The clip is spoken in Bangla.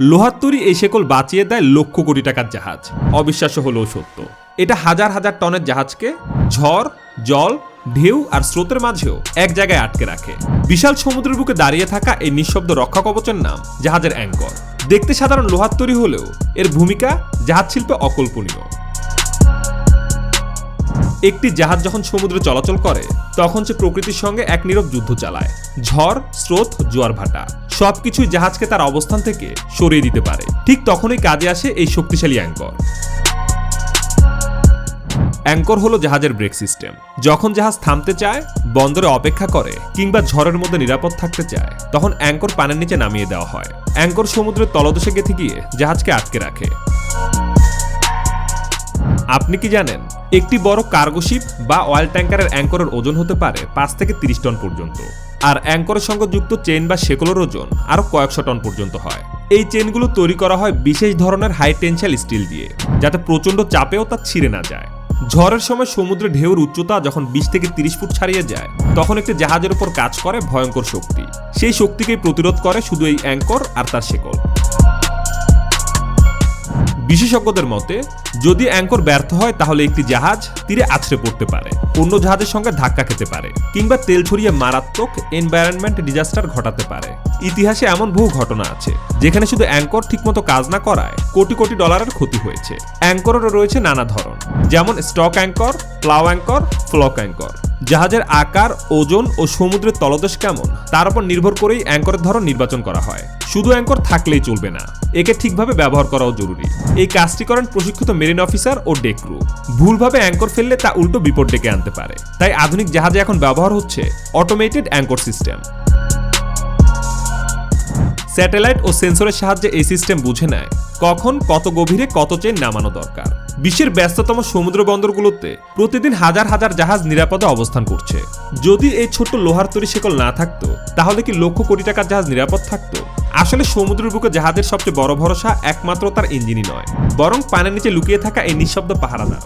লোহার তৈরি এই শেকল বাঁচিয়ে দেয় লক্ষ কোটি টাকার জাহাজ। অবিশ্বাস্য হলেও সত্য। এটা হাজার হাজার টনের জাহাজকে ঝড়, জল, ঢেউ আর স্রোতের মাঝেও এক জায়গায় আটকে রাখে। বিশাল সমুদ্রের বুকে দাঁড়িয়ে থাকা এই নিঃশব্দ রক্ষা কবচের নাম জাহাজের অ্যাঙ্কর। দেখতে সাধারণ লোহার তৈরি হলেও এর ভূমিকা জাহাজ শিল্পে অকল্পনীয়। একটি জাহাজ যখন সমুদ্রে চলাচল করে, তখন সে প্রকৃতির সঙ্গে এক নীরব যুদ্ধ চালায়। ঝড়, স্রোত, জোয়ার ভাটা। সবকিছুই জাহাজকে তার অবস্থান থেকে সরিয়ে দিতে পারে। ঠিক তখনই কাজে আসে এই শক্তিশালী অ্যাঙ্কর। অ্যাঙ্কর হলো জাহাজের ব্রেক সিস্টেম। যখন জাহাজ থামতে চায়, বন্দরে অপেক্ষা করে কিংবা ঝড়ের মধ্যে নিরাপদ থাকতে চায়, তখন অ্যাঙ্কর পানের নিচে নামিয়ে দেওয়া হয়। অ্যাঙ্কর সমুদ্রের তলদেশে গেঁথে গিয়ে জাহাজকে আটকে রাখে। আপনি কি জানেন, একটি বড় কার্গো শিপ বা অয়েল ট্যাঙ্কারের অ্যাঙ্করের ওজন হতে পারে পাঁচ থেকে তিরিশ টন পর্যন্ত। আর অ্যাঙ্করের সঙ্গে যুক্ত চেন বা শেকলের ওজন আরও কয়েকশো টন পর্যন্ত হয়। এই চেনগুলো তৈরি করা হয় বিশেষ ধরনের হাই টেনশাল স্টিল দিয়ে, যাতে প্রচণ্ড চাপেও তা ছিঁড়ে না যায়। ঝড়ের সময় সমুদ্রে ঢেউর উচ্চতা যখন বিশ থেকে তিরিশ ফুট ছাড়িয়ে যায়, তখন একটি জাহাজের উপর কাজ করে ভয়ঙ্কর শক্তি। সেই শক্তিকেই প্রতিরোধ করে শুধু এই অ্যাঙ্কর আর তার শেকল। বিশেষজ্ঞদের মতে, যদি অ্যাঙ্কর ব্যর্থ হয়, তাহলে একটি জাহাজ তীরে আছড়ে পড়তে পারে, অন্য জাহাজের সঙ্গে ধাক্কা খেতে পারে, কিংবা তেল ছড়িয়ে মারাত্মক এনভায়রনমেন্ট ডিজাস্টার ঘটাতে পারে। ইতিহাসে এমন বহু ঘটনা আছে, যেখানে শুধু অ্যাঙ্কর ঠিকমতো কাজ না করায় কোটি কোটি ডলারের ক্ষতি হয়েছে। অ্যাঙ্করেরও রয়েছে নানা ধরন, যেমন stock anchor, plough anchor, fluke anchor. জাহাজের আকার, ওজন ও সমুদ্রের তলদেশ কেমন? তার উপর নির্ভর করেই অ্যাঙ্করের ধরন নির্বাচন করা হয়। শুধু অ্যাঙ্কর থাকলেই চলবে না। একে ঠিকভাবে ব্যবহার করাও জরুরি। এই কাজটি করেন প্রশিক্ষিত মেরিন অফিসার ও ডেক ক্রু। ভুলভাবে অ্যাঙ্কর ফেললে তা উল্টো বিপদ ডেকে আনতে পারে। তাই আধুনিক জাহাজে এখন ব্যবহার হচ্ছে অটোমেটেড অ্যাঙ্কর সিস্টেম স্যাটেলাইট ও সেন্সরের সাহায্যে এই সিস্টেম বুঝে নেয় কখন কত গভীরে কত চেন নামানো দরকার। বিশ্বের ব্যস্ততম সমুদ্র বন্দরগুলোতে প্রতিদিন হাজার হাজার জাহাজ নিরাপদে অবস্থান করছে। যদি এই ছোট্ট লোহার তৈরি শেকল না থাকতো, তাহলে কি লক্ষ কোটি টাকার জাহাজ নিরাপদ থাকতো? আসলে সমুদ্রের বুকে জাহাজের সবচেয়ে বড় ভরসা একমাত্র তার ইঞ্জিনই নয়, বরং পানের নিচে লুকিয়ে থাকা এই নিঃশব্দ পাহারাদার।